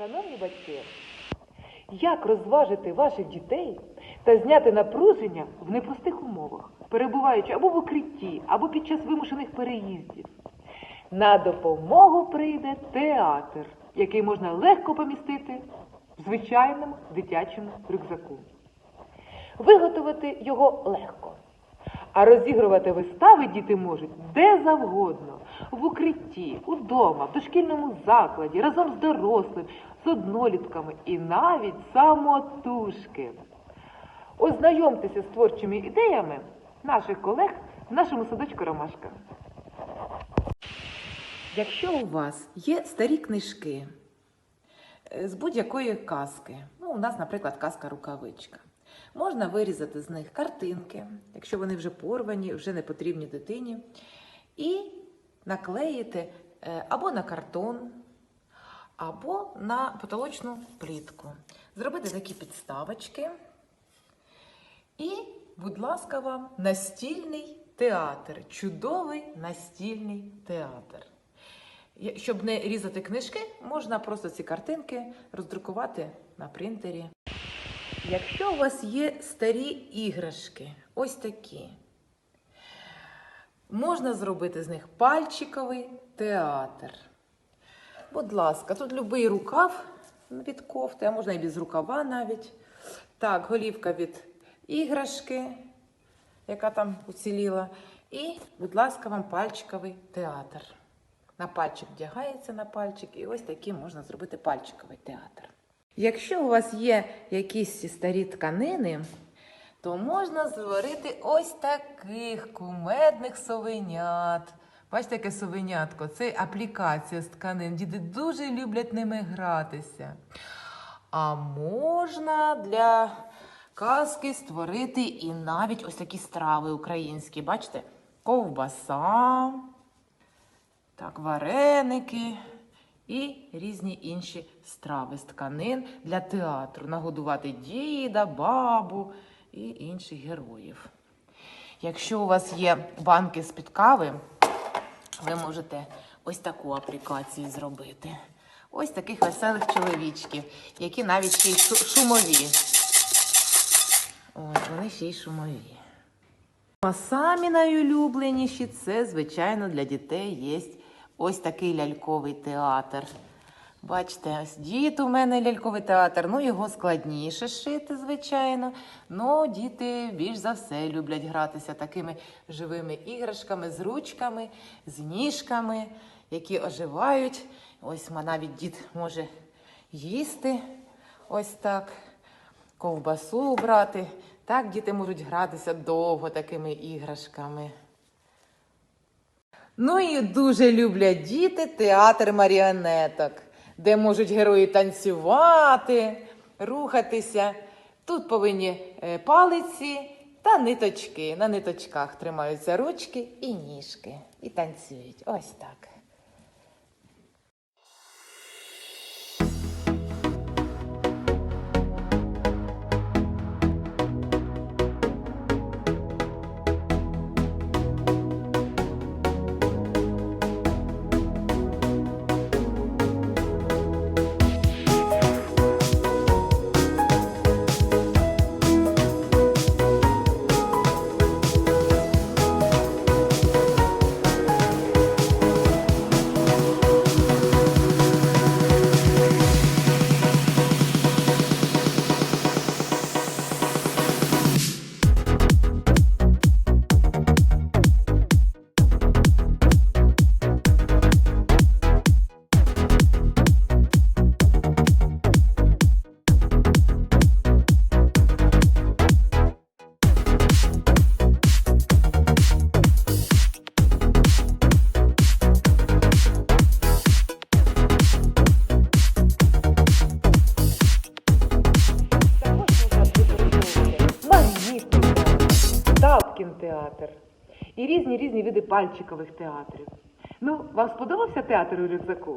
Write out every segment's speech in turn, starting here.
Шановні батьки, як розважити ваших дітей та зняти напруження в непростих умовах, перебуваючи або в укритті, або під час вимушених переїздів? На допомогу прийде театр, який можна легко помістити в звичайному дитячому рюкзаку. Виготовити його легко. А розігрувати вистави діти можуть де завгодно, в укритті, удома, в дошкільному закладі, разом з дорослим, з однолітками і навіть самотужки. Ознайомтеся з творчими ідеями наших колег в нашому садочку Ромашка. Якщо у вас є старі книжки е, з будь-якої казки, ну, у нас, наприклад, казка рукавичка, можна вирізати з них картинки, якщо вони вже порвані, вже не потрібні дитині, і наклеїти е, або на картон, або на потолочну плітку. Зробити такі підставочки. І, будь ласка, вам настільний театр. Чудовий настільний театр. Щоб не різати книжки, можна просто ці картинки роздрукувати на принтері. Якщо у вас є старі іграшки, ось такі, можна зробити з них пальчиковий театр. Будь ласка, тут будь-який рукав від кофти, а можна і без рукава навіть. Так, голівка від іграшки, яка там уціліла. І, будь ласка, вам пальчиковий театр. На пальчик вдягається на пальчик, і ось такий можна зробити пальчиковий театр. Якщо у вас є якісь старі тканини, то можна зварити ось таких кумедних совенят. Бачите, яке совенятко? Це аплікація з тканин. Діти дуже люблять ними гратися. А можна для казки створити і навіть ось такі страви українські. Бачите? Ковбаса, так, вареники і різні інші страви з тканин для театру. Нагодувати діда, бабу і інших героїв. Якщо у вас є банки з-під кави, ви можете ось таку аплікацію зробити. Ось таких веселих чоловічків, які навіть ще й шумові. Ось вони ще й шумові. А самі найулюбленіші це, звичайно, для дітей є ось такий ляльковий театр. Бачите, ось дід у мене ляльковий театр. Ну, його складніше шити, звичайно. Ну, діти більш за все люблять гратися такими живими іграшками з ручками, з ніжками, які оживають. Ось навіть дід може їсти ось так ковбасу брати. Так діти можуть гратися довго такими іграшками. Ну і дуже люблять діти театр маріонеток, де можуть герої танцювати, рухатися. Тут повинні е, палиці та ниточки. На ниточках тримаються ручки і ніжки. І танцюють. Ось так. Театр, і різні різні види пальчикових театрів. Ну, вам сподобався театр у рюкзаку?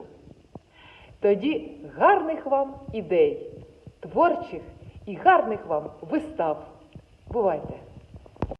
Тоді гарних вам ідей, творчих і гарних вам вистав. Бувайте!